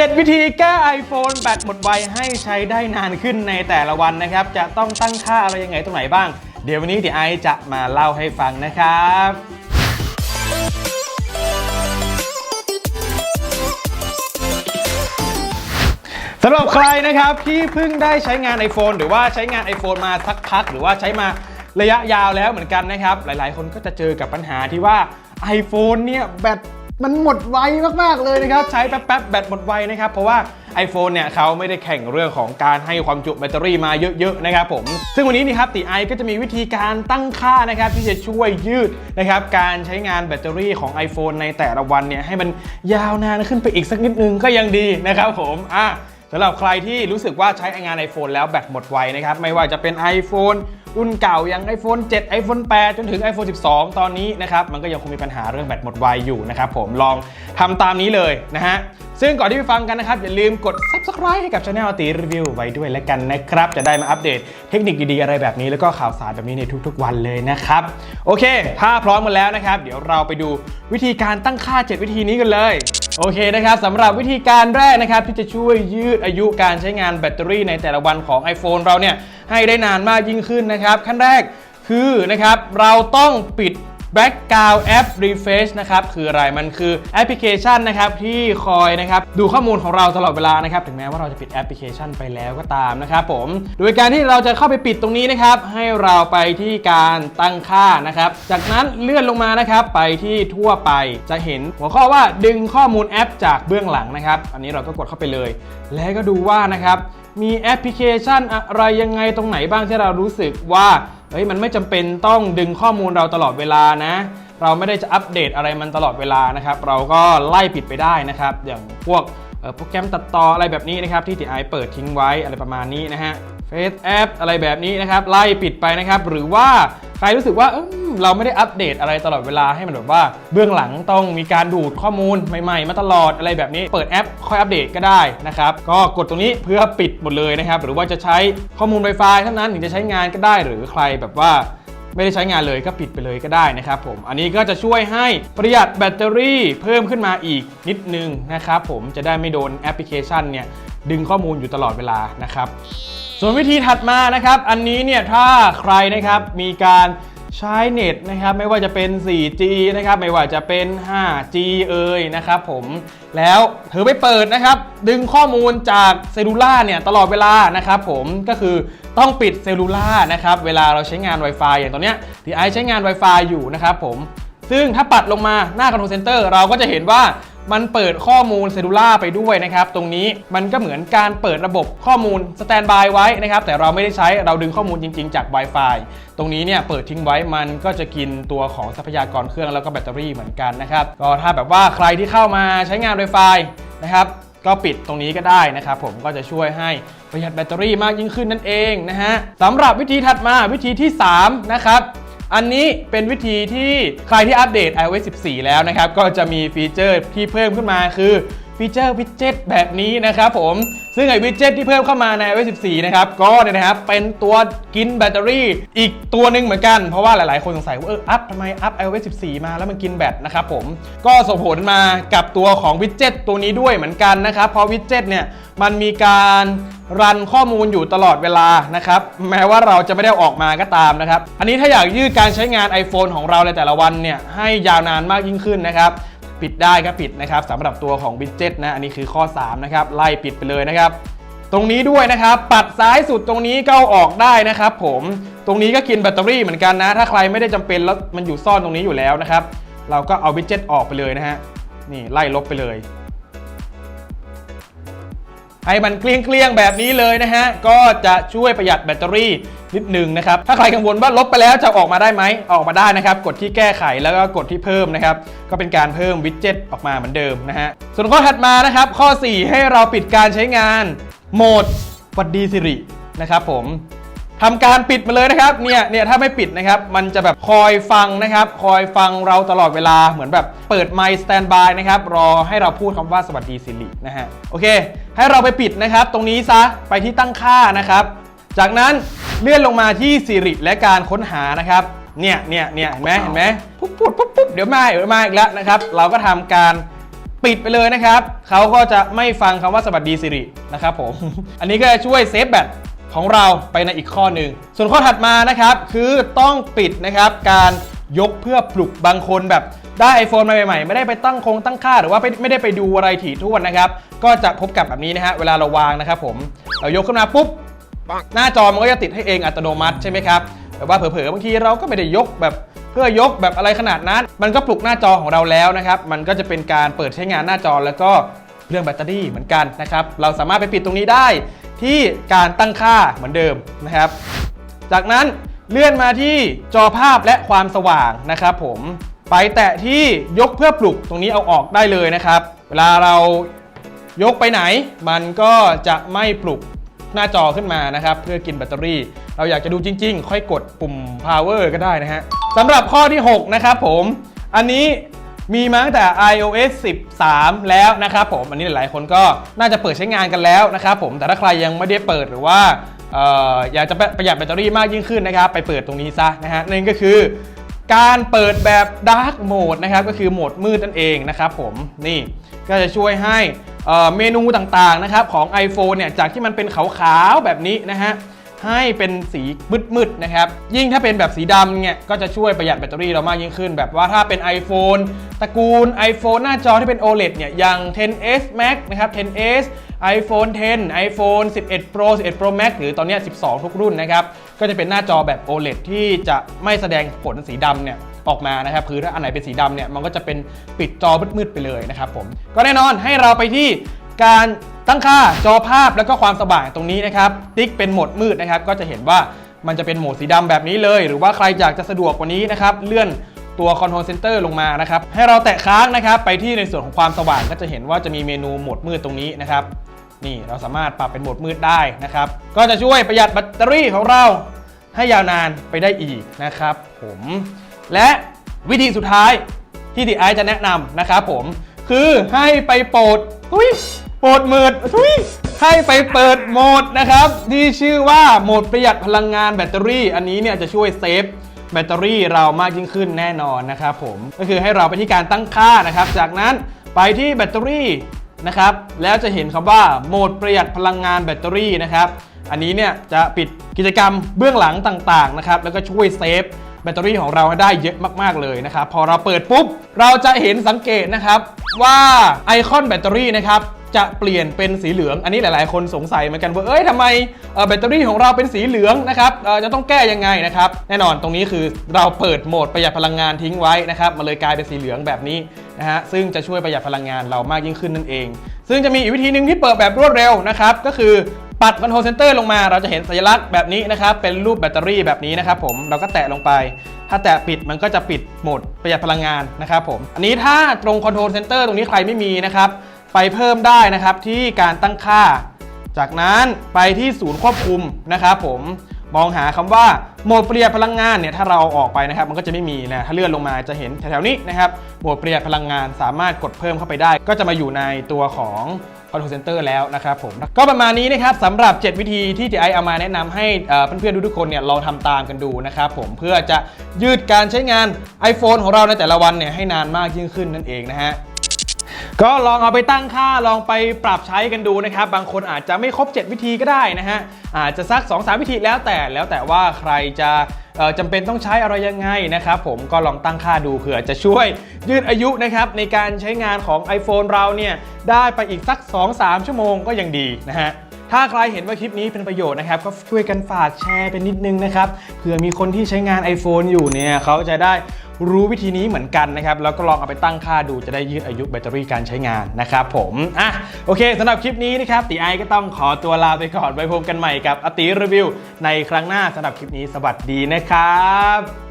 7 วิธีแก้ iPhone แบตหมดไวให้ใช้ได้นานขึ้นในแต่ละวันนะครับ จะต้องตั้งค่าอะไรยังไงตรงไหนบ้าง เดี๋ยววันนี้เดี๋ยวไอจะมาเล่าให้ฟังนะครับสำหรับใครนะครับที่เพิ่งได้ใช้งาน iPhone หรือว่าใช้งาน iPhone มาสักพัก หรือว่าใช้มาระยะยาวแล้วเหมือนกันนะครับ หลายๆ คนก็จะเจอกับปัญหาที่ว่า iPhone เนี่ยแบต มันหมดไวมากๆเลยนะครับ ใช้แป๊บๆแบตหมดไวนะครับ เพราะว่า iPhone เนี่ยเขาไม่ได้แข่งเรื่องของการให้ความจุแบตเตอรี่มาเยอะๆนะครับผม ซึ่งวันนี้นี่ครับตีไอก็จะมีวิธีการตั้งค่านะครับที่จะช่วยยืดนะครับการใช้งานแบตเตอรี่ของ iPhone ในแต่ละวันเนี่ยให้มันยาวนานขึ้นไปอีกสักนิดนึงก็ยังดีนะครับผมอะสำหรับใครที่รู้สึกว่าใช้งาน iPhone แล้วแบตหมดไวนะครับไม่ว่าจะเป็น iPhone รุ่นเก่าอย่าง iPhone 7 iPhone 8 จนถึง iPhone 12 ตอนนี้นะครับมันก็ยังคงมีปัญหาเรื่องแบตหมดไวอยู่นะครับผมลองทำตามนี้เลยนะฮะซึ่งก่อนที่ไปฟังกันนะครับ อย่าลืมกด Subscribe ให้กับช anel ตีรีวิวไว้ด้วยแล้วกันนะครับ จะได้มาอัปเดตเทคนิคดีๆอะไรแบบนี้ แล้วก็ข่าวสารแบบนี้ในทุกๆ วันเลยนะครับ โอเค ถ้าพร้อมกันแล้วนะครับ เดี๋ยวเราไปดูวิธีการตั้งค่า 7 วิธีนี้กันเลย โอเคนะครับสำหรับวิธีการแรกนะครับที่จะช่วยยืดอายุการใช้งานแบตเตอรี่ในแต่ละวันของ iPhone เราเนี่ยให้ได้นานมากยิ่งขึ้นนะครับขั้นแรกคือนะครับเราต้องปิด Background App Refresh นะครับคืออะไรมันคือแอปพลิเคชันนะครับที่คอยนะครับดูข้อมูลของเราตลอดเวลานะครับถึงแม้ว่าเราจะปิดแอปพลิเคชันไปแล้วก็ตามนะครับผมโดยการที่เราจะเข้าไปปิดตรงนี้นะครับให้เราไปที่การตั้งค่านะครับจากนั้นเลื่อนลงมานะครับไปที่ทั่วไปจะเห็นหัวข้อว่าดึงข้อมูลแอปจากเบื้องหลังนะครับ อันนี้เราก็กดเข้าไปเลย แล้วก็ดูว่านะครับมีแอปพลิเคชันอะไรยังไงตรงไหนบ้างที่เรารู้สึกว่า เฮ้ยมันไม่จำเป็นต้องดึงข้อมูลเราตลอดเวลานะ เราไม่ได้จะอัปเดตอะไรมันตลอดเวลานะครับ เราก็ไล่ปิดไปได้นะครับ อย่างพวกโปรแกรมตัดต่ออะไรแบบนี้นะครับ ที่ติไอเปิดทิ้งไว้อะไรประมาณนี้นะฮะเฟซแอปอะไรแบบนี้นะครับ ไล่ปิดไปนะครับ หรือว่า ใครรู้สึกว่าเเราไม่ได้อัปเดตอะไรตลอดเวลาให้มันแบบว่าเบื้องหลังต้องมีการดูดข้อมูลใหม่ๆ มาตลอดอะไรแบบนี้ เปิดแอปค่อยอัปเดตก็ได้นะครับก็กดตรงนี้เพื่อปิดหมดเลยนะครับหรือว่าจะใช้ข้อมูล Wi-Fi เท่านั้นถึงจะใช้งานก็ได้ หรือใครแบบว่าไม่ได้ใช้งานเลยก็ปิดไปเลยก็ได้นะครับผม อันนี้ก็จะช่วยให้ประหยัดแบตเตอรี่เพิ่มขึ้นมาอีกนิดนึงนะครับผมจะได้ไม่โดนแอปพลิเคชันเนี่ยดึงข้อมูลอยู่ตลอดเวลานะครับ ส่วนวิธีถัดมานะครับ อันนี้เนี่ยถ้าใครนะครับมีการใช้เน็ตนะครับไม่ว่าจะเป็น 4G นะครับไม่ว่าจะเป็น 5G เอ่ยนะครับผมแล้วเธอไปเปิดนะครับ ดึงข้อมูลจากเซลลูล่าเนี่ยตลอดเวลานะครับผมก็คือต้องปิดเซลลูล่านะครับเวลาเราใช้งาน Wi-Fi อย่างตอนเนี้ยที่ไอใช้งาน Wi-Fi อยู่นะครับผมซึ่งถ้าปัดลงมาหน้า Control Center เราก็จะเห็นว่า มันเปิดข้อมูลเซลูล่าไปด้วยนะครับ ตรงนี้มันก็เหมือนการเปิดระบบข้อมูลสแตนบายไว้นะครับ แต่เราไม่ได้ใช้เราดึงข้อมูลจริง ๆ จาก Wi-Fi ตรงนี้เนี่ยเปิดทิ้งไว้มันก็จะกินตัวของทรัพยากรเครื่องแล้วก็แบตเตอรี่เหมือนกันนะครับก็ถ้าแบบว่าใครที่เข้ามาใช้งาน Wi-Fi นะครับก็ปิดตรงนี้ก็ได้นะครับผมก็จะช่วยให้ประหยัดแบตเตอรี่มากยิ่งขึ้นนั่นเองนะฮะสำหรับวิธีถัดมาวิธีที่3นะครับ อันนี้เป็นวิธีที่ใครที่อัปเดต iOS 14 แล้วนะครับ ก็จะมีฟีเจอร์ที่เพิ่มขึ้นมาคือ ฟีเจอร์วิดเจ็ตแบบนี้นะครับผม ซึ่งไอ้วิดเจ็ตที่เพิ่มเข้ามาใน iOS 14 นะครับ ก็เนี่ยนะครับ เป็นตัวกินแบตเตอรี่ อีกตัวหนึ่งเหมือนกัน เพราะว่าหลายๆ คนสงสัยว่าเอออัพทำไมอัพ iOS 14 มาแล้วมันกินแบตนะครับผม ก็ส่งผลมากับตัวของวิดเจ็ตตัวนี้ด้วยเหมือนกันนะครับ เพราะวิดเจ็ตเนี่ยมันมีการรันข้อมูลอยู่ตลอดเวลานะครับ แม้ว่าเราจะไม่ได้อออกมาก็ตามนะครับ อันนี้ถ้าอยากยืดการใช้งาน iPhone ของเราในแต่ละวันเนี่ยให้ยาวนานมากยิ่งขึ้นนะครับ ปิดได้ก็ปิดนะครับสำหรับตัวของวิดเจ็ตนะอันนี้คือข้อ3นะครับไล่ปิดไปเลยนะครับ ตรงนี้ด้วยนะครับ ปัดซ้ายสุดตรงนี้ก็ออกได้นะครับผมตรงนี้ก็กินแบตเตอรี่เหมือนกันนะ ถ้าใครไม่ได้จำเป็นแล้วมันอยู่ซ่อนตรงนี้อยู่แล้วนะครับ เราก็เอาวิดเจ็ตออกไปเลยนะฮะนี่ไล่ลบไปเลยให้มันเกลี้ยงๆแบบนี้เลยนะฮะก็จะช่วยประหยัดแบตเตอรี่ นิดนึงนะครับ ถ้าใครกังวลว่าลบไปแล้วจะออกมาได้ไหมออกมาได้นะครับ กดที่แก้ไขแล้วก็กดที่เพิ่มนะครับ ก็เป็นการเพิ่มวิดเจ็ตออกมาเหมือนเดิมนะฮะ ส่วนข้อถัดมานะครับ ข้อ 4 ให้เราปิดการใช้งานโหมดวัดดีสิรินะครับผมทำการปิดมาเลยนะครับเนี่ยเนี่ยถ้าไม่ปิดนะครับมันจะแบบคอยฟังนะครับ คอยฟังเราตลอดเวลาเหมือนแบบเปิดไมค์สแตนบายนะครับรอให้เราพูดคำว่าสวัสดีสิรินะฮะโอเค ให้เราไปปิดนะครับ ตรงนี้ซะไปที่ตั้งค่านะครับ จากนั้น เลื่อนลงมาที่สิริและการค้นหานะครับ เนี่ยเนี่ยเนี่ยเห็นไหมเห็นไหมปุ๊บปุ๊บปุ๊บปุ๊บเดี๋ยวมาเดี๋ยวมาอีกแล้วนะครับ เราก็ทำการปิดไปเลยนะครับ เขาก็จะไม่ฟังคำว่าสวัสดีสิรินะครับผม อันนี้ก็จะช่วยเซฟแบตของเราไปในอีกข้อหนึ่ง ส่วนข้อถัดมานะครับ คือต้องปิดนะครับการยกเพื่อปลุกบางคนแบบได้ iPhone มาใหม่ๆ ไม่ได้ไปตั้งคงตั้งค่าหรือว่าไม่ไม่ได้ไปดูอะไรถี่ถ้วนนะครับ ก็จะพบกับแบบนี้นะฮะเวลาเราวางนะครับผม เรายกขึ้นมาปุ๊บ หน้าจอมันก็จะติดให้เองอัตโนมัติใช่ไหมครับแต่ว่าเผลอๆบางทีเราก็ไม่ได้ยกแบบเพื่อยกแบบอะไรขนาดนั้น มันก็ปลุกหน้าจอของเราแล้วนะครับ มันก็จะเป็นการเปิดใช้งานหน้าจอแล้วก็เรื่องแบตเตอรี่เหมือนกันนะครับ เราสามารถไปปิดตรงนี้ได้ที่การตั้งค่าเหมือนเดิมนะครับ จากนั้นเลื่อนมาที่จอภาพและความสว่างนะครับ ผมไปแตะที่ยกเพื่อปลุกตรงนี้เอาออกได้เลยนะครับ เวลาเรายกไปไหน มันก็จะไม่ปลุก หน้าจอขึ้นมานะครับ เพื่อกินแบตเตอรี่ เราอยากจะดูจริง ๆ ค่อยกดปุ่ม power ก็ได้นะฮะสำหรับข้อที่ 6 นะครับผม อันนี้มีมาตั้งแต่ iOS 13 แล้วนะครับผม อันนี้หลายๆ คนก็น่าจะเปิดใช้งานกันแล้วนะครับผม แต่ถ้าใครยังไม่ได้เปิดหรือว่าอออยากจะประหยัดแบตเตอรี่มากยิ่งขึ้นนะครับ ไปเปิดตรงนี้ซะนะฮะนั่นก็คือการเปิดแบบ Dark Mode นะครับ ก็คือโหมดมืดนั่นเองนะครับผม นี่ก็จะช่วยให้ เมนูต่างๆนะครับของ iPhone เนี่ยจากที่มันเป็นขาวๆแบบนี้นะฮะให้เป็นสีมืดๆนะครับ ยิ่งถ้าเป็นแบบสีดำเนี่ยก็จะช่วยประหยัดแบตเตอรี่เรามากยิ่งขึ้น แบบว่าถ้าเป็น iPhone ตระกูล iPhone หน้าจอที่เป็น OLED เนี่ยอย่าง 10s Max นะครับ 10s iPhone 10 iPhone 11 Pro 11 Pro Max หรือตอนนี้ 12 ทุกรุ่นนะครับ ก็จะเป็นหน้าจอแบบ OLED ที่จะไม่แสดงผลสีดำเนี่ย ออกมานะครับคือถ้าอันไหนเป็นสีดำเนี่ยมันก็จะเป็นปิดจอมืดๆไปเลยนะครับผมก็แน่นอนให้เราไปที่การตั้งค่าจอภาพแล้วก็ความสว่างตรงนี้นะครับติ๊กเป็นโหมดมืดนะครับก็จะเห็นว่ามันจะเป็นโหมดสีดำแบบนี้เลย หรือว่าใครอยากจะสะดวกกว่านี้นะครับเลื่อนตัว Control Center ลงมานะครับให้เราแตะค้างนะครับไปที่ในส่วนของความสว่างก็จะเห็นว่าจะมีเมนูโหมดมืดตรงนี้นะครับนี่เราสามารถปรับเป็นโหมดมืดได้นะครับก็จะช่วยประหยัดแบตเตอรี่ของเราให้ยาวนานไปได้อีกนะครับผม และวิธีสุดท้ายที่ดีไอจะแนะนำนะครับผม คือให้ไปโปรดทุยโปรดโหมดทุยให้ไปเปิดโหมดนะครับ ที่ชื่อว่าโหมดประหยัดพลังงานแบตเตอรี่ อันนี้เนี่ยจะช่วยเซฟแบตเตอรี่เรามากยิ่งขึ้นแน่นอนนะครับผมก็คือให้เราไปที่การตั้งค่านะครับ จากนั้นไปที่แบตเตอรี่นะครับแล้วจะเห็นคำว่าโหมดประหยัดพลังงานแบตเตอรี่นะครับ อันนี้เนี่ยจะปิดกิจกรรมเบื้องหลังต่างๆนะครับแล้วก็ช่วยเซฟ แบตเตอรี่ของเราได้เยอะมากๆเลยนะครับ พอเราเปิดปุ๊บ เราจะเห็นสังเกตนะครับว่าไอคอนแบตเตอรี่นะครับจะเปลี่ยนเป็นสีเหลือง อันนี้หลาย ๆ คนสงสัยเหมือนกันว่า เอ้ยทำไมแบตเตอรี่ของเราเป็นสีเหลืองนะครับจะต้องแก้ยังไงนะครับ แน่นอนตรงนี้คือเราเปิดโหมดประหยัดพลังงานทิ้งไว้นะครับ มันเลยกลายเป็นสีเหลืองแบบนี้นะฮะ ซึ่งจะช่วยประหยัดพลังงานเรามากยิ่งขึ้นนั่นเอง ซึ่งจะมีอีกวิธีหนึ่งที่เปิดแบบรวดเร็วนะครับ ก็คือ ปัด Control Center ลงมาเราจะเห็นสัญลักษณ์แบบนี้นะครับ เป็นรูปแบตเตอรี่แบบนี้นะครับผมเราก็แตะลงไป ถ้าแตะปิดมันก็จะปิดโหมดประหยัดพลังงานนะครับผมอันนี้ถ้าตรง Control Center ตรงนี้ใครไม่มีนะครับไปเพิ่มได้นะครับที่การตั้งค่า จากนั้นไปที่ศูนย์ควบคุมนะครับผมมองหาคำว่าโหมดประหยัดพลังงานเนี่ยถ้าเราเอาออกไปนะครับ มันก็จะไม่มีนะถ้าเลื่อนลงมาจะเห็นแถวๆนี้นะครับโหมดประหยัดพลังงานสามารถกดเพิ่มเข้าไปได้ ก็จะมาอยู่ในตัวของ Control Center แล้วนะครับผม ก็ประมาณนี้นะครับสำหรับ 7 วิธีที่ TI เอามาแนะนำให้เอ่อเพื่อนๆทุกๆคนเนี่ยลองทำตามกันดูนะครับผมเพื่อจะยืดการใช้งาน iPhone ของเราในแต่ละวันเนี่ยให้นานมากยิ่งขึ้นนั่นเองนะฮะ ก็ลองเอาไปตั้งค่าลองไปปรับใช้กันดูนะครับ บางคนอาจจะไม่ครบ 7 วิธีก็ได้นะฮะอาจจะสัก 2-3 วิธีแล้วแต่แล้วแต่ว่าใครจะจำเป็นต้องใช้อะไรยังไงนะครับผมก็ลองตั้งค่าดูเผื่อจะช่วยยืดอายุนะครับในการใช้งานของ iPhone เราเนี่ยได้ไปอีกสัก 2-3 ชั่วโมงก็ยังดีนะฮะ ถ้าใครเห็นว่าคลิปนี้เป็นประโยชน์นะครับ ก็ช่วยกันฝากแชร์เป็นนิดนึงนะครับเผื่อมีคนที่ใช้งาน iPhone อยู่เนี่ยเขาจะได้รู้วิธีนี้เหมือนกันนะครับ แล้วก็ลองเอาไปตั้งค่าดูจะได้ยืดอายุแบตเตอรี่การใช้งานนะครับผมอะโอเคสำหรับคลิปนี้นะครับตีไอก็ต้องขอตัวลาไปก่อนไว้พบกันใหม่กับอติรีวิว ในครั้งหน้าสำหรับคลิปนี้สวัสดีนะครับ